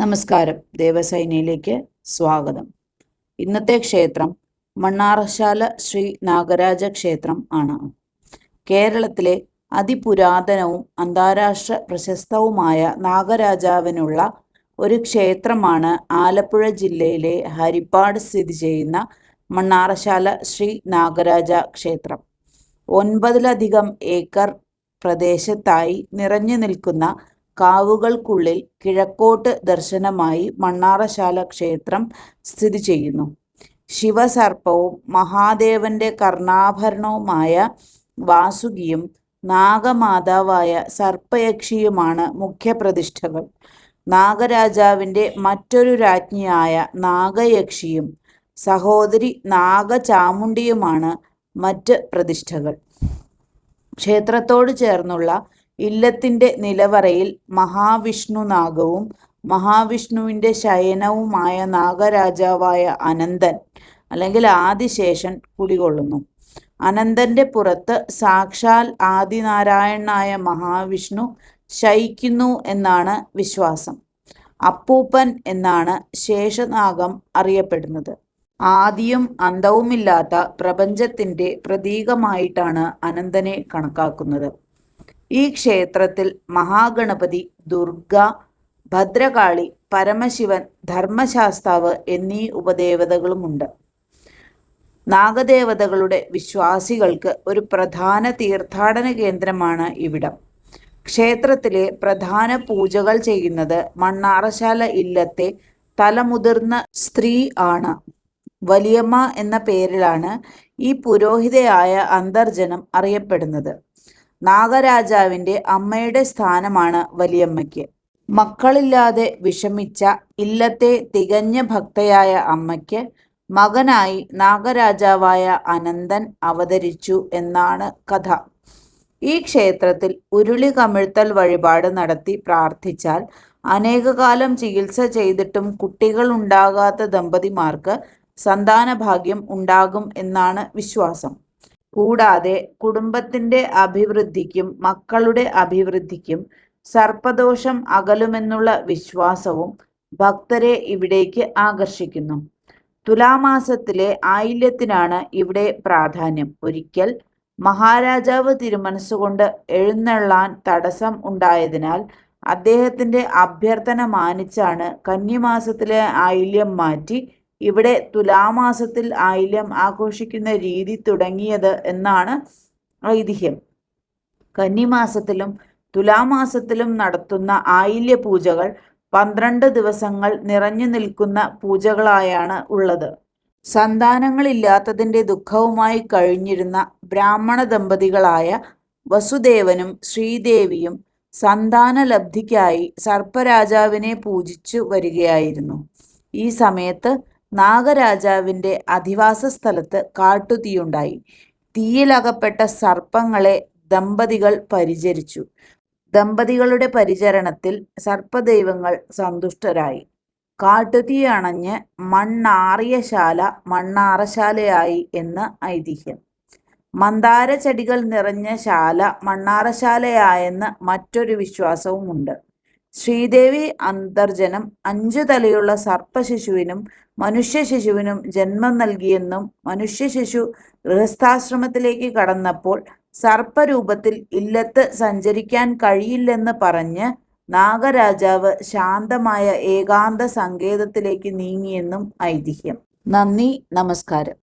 നമസ്കാരം. ദേവസൈനയിലേക്ക് സ്വാഗതം. ഇന്നത്തെ ക്ഷേത്രം മണ്ണാറശാല ശ്രീ നാഗരാജ ക്ഷേത്രം ആണ്. കേരളത്തിലെ അതിപുരാതനവും അന്താരാഷ്ട്ര പ്രശസ്തവുമായ നാഗരാജാവിനുള്ള ഒരു ക്ഷേത്രമാണ് ആലപ്പുഴ ജില്ലയിലെ ഹരിപ്പാട് സ്ഥിതി ചെയ്യുന്ന മണ്ണാറശാല ശ്രീ നാഗരാജ ക്ഷേത്രം. ഒൻപതിലധികം ഏക്കർ പ്രദേശത്തായി നിറഞ്ഞു നിൽക്കുന്ന കാവുകൾക്കുള്ളിൽ കിഴക്കോട്ട് ദർശനമായി മണ്ണാറശാല ക്ഷേത്രം സ്ഥിതി ചെയ്യുന്നു. ശിവസർപ്പവും മഹാദേവന്റെ കർണാഭരണവുമായ വാസുകിയും നാഗമാതാവായ സർപ്പയക്ഷിയുമാണ് മുഖ്യപ്രതിഷ്ഠകൾ. നാഗരാജാവിന്റെ മറ്റൊരു രാജ്ഞിയായ നാഗയക്ഷിയും സഹോദരി നാഗചാമുണ്ടിയുമാണ് മറ്റ് പ്രതിഷ്ഠകൾ. ക്ഷേത്രത്തോട് ചേർന്നുള്ള ഇല്ലത്തിന്റെ നിലവറയിൽ മഹാവിഷ്ണു നാഗവും മഹാവിഷ്ണുവിന്റെ ശയനവുമായ നാഗരാജാവായ അനന്തൻ അല്ലെങ്കിൽ ആദിശേഷൻ കുടികൊള്ളുന്നു. അനന്തന്റെ പുറത്ത് സാക്ഷാൽ ആദിനാരായണനായ മഹാവിഷ്ണു ശയിക്കുന്നു എന്നാണ് വിശ്വാസം. അപ്പൂപ്പൻ എന്നാണ് ശേഷനാഗം അറിയപ്പെടുന്നത്. ആദിയും അന്തവുമില്ലാത്ത പ്രപഞ്ചത്തിന്റെ പ്രതീകമായിട്ടാണ് അനന്തനെ കണക്കാക്കുന്നത്. ഈ ക്ഷേത്രത്തിൽ മഹാഗണപതി ദുർഗ ഭദ്രകാളി പരമശിവൻ ധർമ്മശാസ്താവ് എന്നീ ഉപദേവതകളുമുണ്ട്. നാഗദേവതകളുടെ വിശ്വാസികൾക്ക് ഒരു പ്രധാന തീർത്ഥാടന കേന്ദ്രമാണ് ഇവിടം. ക്ഷേത്രത്തിലെ പ്രധാന പൂജകൾ ചെയ്യുന്നത് മണ്ണാറശാല ഇല്ലത്തെ തലമുതിർന്ന സ്ത്രീ ആണ്. വലിയമ്മ എന്ന പേരിലാണ് ഈ പുരോഹിതയായ അന്തർജനം അറിയപ്പെടുന്നത്. നാഗരാജാവിന്റെ അമ്മയുടെ സ്ഥാനമാണ് വലിയമ്മയ്ക്ക്. മക്കളില്ലാതെ വിഷമിച്ച ഇല്ലത്തെ തികഞ്ഞ ഭക്തയായ അമ്മയ്ക്ക് മകനായി നാഗരാജാവായ അനന്തൻ അവതരിച്ചു എന്നാണ് കഥ. ഈ ക്ഷേത്രത്തിൽ ഉരുളി കമിഴ്ത്തൽ വഴിപാട് നടത്തി പ്രാർത്ഥിച്ചാൽ അനേകകാലം ചികിത്സ ചെയ്തിട്ടും കുട്ടികൾ ഉണ്ടാകാത്ത ദമ്പതിമാർക്ക് സന്താനഭാഗ്യം ഉണ്ടാകും എന്നാണ് വിശ്വാസം. കൂടാതെ കുടുംബത്തിന്റെ അഭിവൃദ്ധിക്കും മക്കളുടെ അഭിവൃദ്ധിക്കും സർപ്പദോഷം അകലുമെന്നുള്ള വിശ്വാസവും ഭക്തരെ ഇവിടേക്ക് ആകർഷിക്കുന്നു. തുലാമാസത്തിലെ ആയില്യത്തിനാണ് ഇവിടെ പ്രാധാന്യം. ഒരിക്കൽ മഹാരാജാവ് തിരുമനസ്സുകൊണ്ട് എഴുന്നള്ളാൻ തടസ്സം ഉണ്ടായതിനാൽ അദ്ദേഹത്തിന്റെ അഭ്യർത്ഥന മാനിച്ചാണ് കന്നിമാസത്തിലെ ആയില്യം മാറ്റി ഇവിടെ തുലാമാസത്തിൽ ആയില്യം ആഘോഷിക്കുന്ന രീതി തുടങ്ങിയത് എന്നാണ് ഐതിഹ്യം. കന്നിമാസത്തിലും തുലാമാസത്തിലും നടത്തുന്ന ആയില്യ പൂജകൾ പന്ത്രണ്ട് ദിവസങ്ങൾ നിറഞ്ഞു നിൽക്കുന്ന പൂജകളായാണ് ഉള്ളത്. സന്താനങ്ങളില്ലാത്തതിന്റെ ദുഃഖവുമായി കഴിഞ്ഞിരുന്ന ബ്രാഹ്മണ ദമ്പതികളായ വസുദേവനും ശ്രീദേവിയും സന്താന ലബ്ധിക്കായി സർപ്പരാജാവിനെ പൂജിച്ചു വരികയായിരുന്നു. ഈ സമയത്ത് നാഗരാജാവിന്റെ അധിവാസ സ്ഥലത്ത് കാട്ടുതീയുണ്ടായി. തീയിലകപ്പെട്ട സർപ്പങ്ങളെ ദമ്പതികൾ പരിചരിച്ചു. ദമ്പതികളുടെ പരിചരണത്തിൽ സർപ്പദൈവങ്ങൾ സന്തുഷ്ടരായി. കാട്ടുതീ അണഞ്ഞ് മണ്ണാറിയ ശാല മണ്ണാറശാലയായി എന്ന് ഐതിഹ്യം. മന്ദാര ചെടികൾ നിറഞ്ഞ ശാല മണ്ണാറശാലയായെന്ന് മറ്റൊരു വിശ്വാസവുമുണ്ട്. ശ്രീദേവി അന്തർജനം അഞ്ചു തലയുള്ള സർപ്പശിശുവിനും മനുഷ്യ ശിശുവിനും ജന്മം നൽകിയെന്നും മനുഷ്യ ശിശു ഗൃഹസ്ഥാശ്രമത്തിലേക്ക് കടന്നപ്പോൾ സർപ്പരൂപത്തിൽ ഇല്ലത്ത് സഞ്ചരിക്കാൻ കഴിയില്ലെന്ന് പറഞ്ഞ് നാഗരാജാവ് ശാന്തമായ ഏകാന്ത സങ്കേതത്തിലേക്ക് നീങ്ങിയെന്നും ഐതിഹ്യം. നന്ദി നമസ്കാരം.